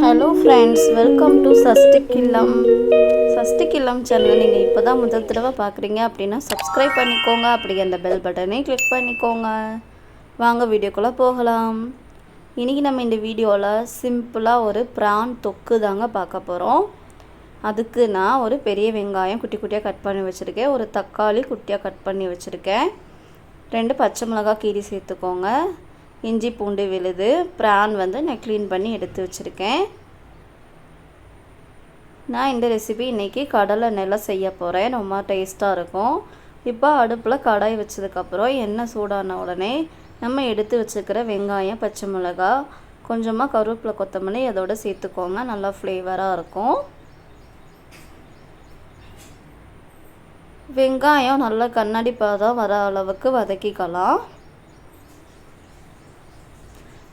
Hello friends welcome to சஷ்டிக் இல்லம் சஷ்டிக் இல்லம் சேனல் நீங்கள் இப்போ தான் முதல் தடவை பார்க்குறீங்க அப்படின்னா சப்ஸ்கிரைப் பண்ணிக்கோங்க. அப்படி அந்த பெல் பட்டனை கிளிக் பண்ணிக்கோங்க. வாங்க வீடியோக்குள்ளே போகலாம். இன்றைக்கி நம்ம இந்த வீடியோவில் சிம்பிளாக ஒரு ப்ரான் தொக்கு தாங்க பார்க்க போகிறோம் அதுக்கு நான் ஒரு பெரிய வெங்காயம் குட்டி குட்டியாக கட் பண்ணி வச்சுருக்கேன். ஒரு தக்காளி குட்டியாக கட் பண்ணி வச்சுருக்கேன். ரெண்டு பச்சை மிளகாய் கீரி சேர்த்துக்கோங்க. இஞ்சி பூண்டு விழுது ப்ரான் வந்து நான் க்ளீன் பண்ணி எடுத்து வச்சுருக்கேன். நான் இந்த ரெசிபி இன்றைக்கி கடலை நல்லா செய்ய போகிறேன் ரொம்ப டேஸ்ட்டாக இருக்கும். இப்போ அடுப்பில் கடாய் வச்சதுக்கப்புறம் எண்ணெய் சூடான உடனே நம்ம எடுத்து வச்சுக்கிற வெங்காயம் பச்சை மிளகா கொஞ்சமாக கருவேப்பிலை கொத்தமல்லி அதோட சேர்த்துக்கோங்க. நல்லா ஃப்ளேவராக இருக்கும். வெங்காயம் நல்லா கண்ணாடி பாதம் வர அளவுக்கு வதக்கிக்கலாம்.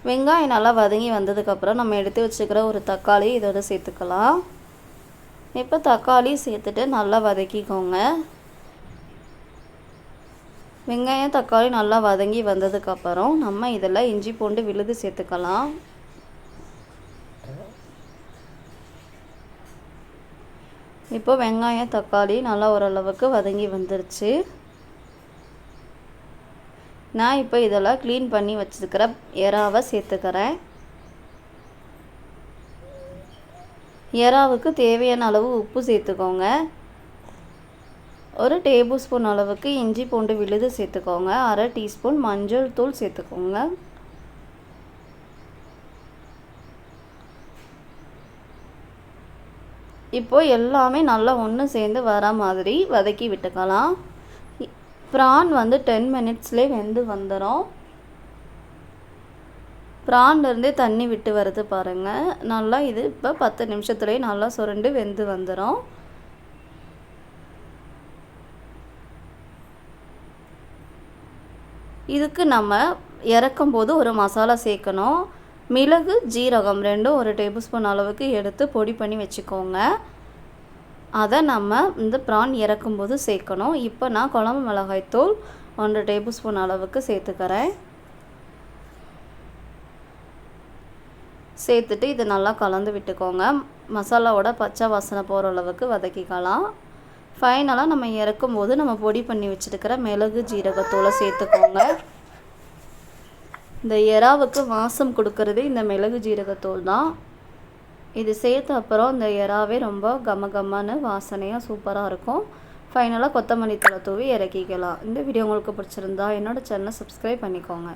வெங்காயம் நல்லா வதங்கி வந்ததுக்கப்புறம் நம்ம எடுத்து வச்சுக்கிற ஒரு தக்காளி இதோட சேர்த்துக்கலாம். இப்போ தக்காளி சேர்த்துட்டு நல்லா வதக்கிக்கோங்க. வெங்காயம் தக்காளி நல்லா வதங்கி வந்ததுக்கப்புறம் நம்ம இதில் இஞ்சி பூண்டு விழுது சேர்த்துக்கலாம். இப்போ வெங்காயம் தக்காளி நல்லா ஓரளவுக்கு வதங்கி வந்துருச்சு. நான் இப்போ இதெல்லாம் க்ளீன் பண்ணி வச்சுருக்கிற எறாவை சேர்த்துக்கிறேன். எறாவுக்கு தேவையான அளவு உப்பு சேர்த்துக்கோங்க. ஒரு டேபிள் ஸ்பூன் அளவுக்கு இஞ்சி பூண்டு விழுது சேர்த்துக்கோங்க. அரை டீஸ்பூன் மஞ்சள் தூள் சேர்த்துக்கோங்க. இப்போ எல்லாமே நல்லா ஒன்று சேர்ந்து வர மாதிரி வதக்கி விட்டுக்கலாம். ப்ரான் வந்து டென் மினிட்ஸ்லேயே வெந்து வந்துடும் ப்ரான்லேருந்தே தண்ணி விட்டு வருது பாருங்கள் நல்லா இது இப்போ பத்து நிமிஷத்துலேயே நல்லா சுரண்டு வெந்து வந்துடும் இதுக்கு நம்ம இறக்கும் போது ஒரு மசாலா சேர்க்கணும். மிளகு ஜீரகம் ரெண்டும் ஒரு டேபிள் ஸ்பூன் அளவுக்கு எடுத்து பொடி பண்ணி வச்சுக்கோங்க. அதை நம்ம இந்த ப்ரான் இறக்கும்போது சேர்க்கணும். இப்போ நான் குழம்பு மிளகாய்த்தூள் ஒன்றரை டேபிள் ஸ்பூன் அளவுக்கு சேர்த்துக்கிறேன். சேர்த்துட்டு இதை நல்லா கலந்து விட்டுக்கோங்க. மசாலாவோட பச்சை வாசனை போகிற அளவுக்கு வதக்கிக்கலாம். ஃபைனலாக நம்ம இறக்கும் போது நம்ம பொடி பண்ணி வச்சுருக்கிற மிளகு ஜீரகத்தூளை சேர்த்துக்கோங்க. இந்த எறாவுக்கு வாசம் கொடுக்கறதே இந்த மிளகு ஜீரகத்தூள் தான். இது சேர்த்த அப்புறம் இந்த எறாவே ரொம்ப கம கம்மன்னு வாசனையாக சூப்பராக இருக்கும். ஃபைனலாக கொத்தமல்லி தலை தூவி இறக்கிக்கலாம். இந்த வீடியோ உங்களுக்கு பிடிச்சிருந்தா என்னோடய சேனலை சப்ஸ்கிரைப் பண்ணிக்கோங்க.